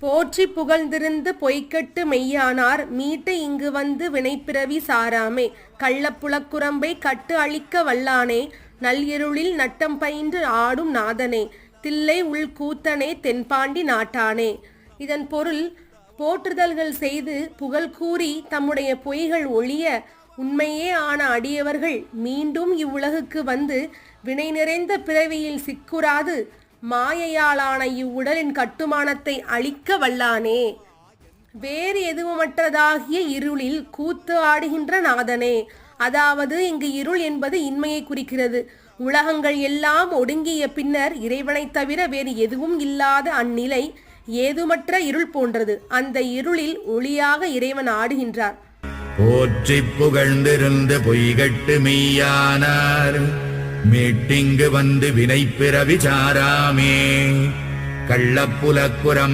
போற்றி புகழ்ந்திருந்து பொய்க்கட்டு மெய்யானார் மீட்டு இங்கு வந்து வினைப்பிறவி சாராமே. கள்ளப்புலக்குரம்பை கட்டு அழிக்க வல்லானே நல்இருளில் நட்டம் பயின்று ஆடும் நாதனே. தில்லை உள் கூத்தனே தென்பாண்டி நாட்டானே. இதன் பொருள் போற்றுதல்கள் செய்து புகழ் கூறி தம்முடைய பொய்கள் ஒழிய உண்மையே ஆன அடியவர்கள் மீண்டும் இவ்வுலகுக்கு வந்து வினை நிறைந்த பிறவியில் சிக்குறாது. மாயையாலான இவ்வுடலின் கட்டுமானத்தை அழிக்க வல்லானே. வேறு எதுவுமற்றதாகிய இருளில் கூத்து ஆடுகின்ற நாதனே. அதாவது இங்கு இருள் என்பது இன்மையை குறிக்கிறது. உலகங்கள் எல்லாம் ஒடுங்கிய பின்னர் இறைவனைத் தவிர வேறு எதுவும் இல்லாத அந்நிலை ஏதுமற்ற இருள் போன்றது. அந்த இருளில் ஒளியாக இறைவன் ஆடுகின்றார். போற்றி புகழ்ந்திருந்து பொய்கட்டு மெய்யானார். மீட்டிங்கு வந்து வினை பிறவி சாராமே கள்ளப்புலக்குரம்